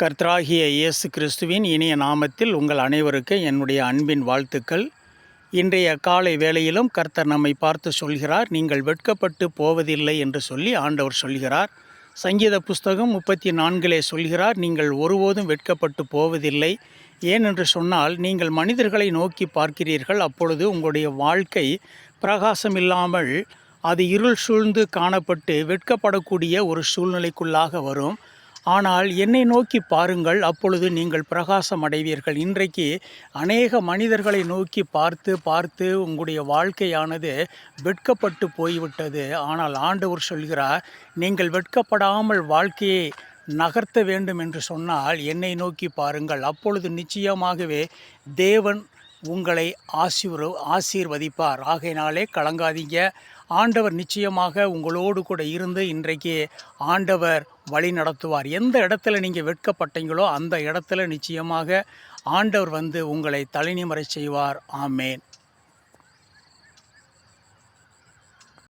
கர்த்தராகிய இயேசு கிறிஸ்துவின் இனிய நாமத்தில் உங்கள் அனைவருக்கு என்னுடைய அன்பின் வாழ்த்துக்கள். இன்றைய காலை வேளையிலும் கர்த்தர் நம்மை பார்த்து சொல்கிறார் நீங்கள் வெட்கப்பட்டு போவதில்லை என்று சொல்லி ஆண்டவர் சொல்கிறார். சங்கீத புஸ்தகம் முப்பத்தி நான்கிலே சொல்கிறார் நீங்கள் ஒருபோதும் வெட்கப்பட்டு போவதில்லை. ஏனென்று சொன்னால் நீங்கள் மனிதர்களை நோக்கி பார்க்கிறீர்கள். அப்பொழுது உங்களுடைய வாழ்க்கை பிரகாசம் இல்லாமல் அது இருள் சூழ்ந்து காணப்பட்டு வெட்கப்படக்கூடிய ஒரு சூழ்நிலைக்குள்ளாக வரும். ஆனால் என்னை நோக்கி பாருங்கள் அப்பொழுது நீங்கள் பிரகாசம் அடைவீர்கள். இன்றைக்கு அநேக மனிதர்களை நோக்கி பார்த்து பார்த்து உங்களுடைய வாழ்க்கையானது வெட்கப்பட்டு போய்விட்டது. ஆனால் ஆண்டவர் சொல்கிறார் நீங்கள் வெட்கப்படாமல் வாழ்க்கையை நகர்த்த வேண்டும் என்று சொன்னால் என்னை நோக்கி பாருங்கள். அப்பொழுது நிச்சயமாகவே தேவன் உங்களை ஆசீர்வ ஆசீர்வதிப்பார். ஆகையினாலே கலங்காதீங்க. ஆண்டவர் நிச்சயமாக உங்களோடு கூட இருந்து இன்றைக்கு ஆண்டவர் வழி நடத்துவார். எந்த இடத்துல நீங்கள் வெட்கப்பட்டீங்களோ அந்த இடத்துல நிச்சயமாக ஆண்டவர் வந்து உங்களை தலைநிமறை செய்வார். ஆமேன்.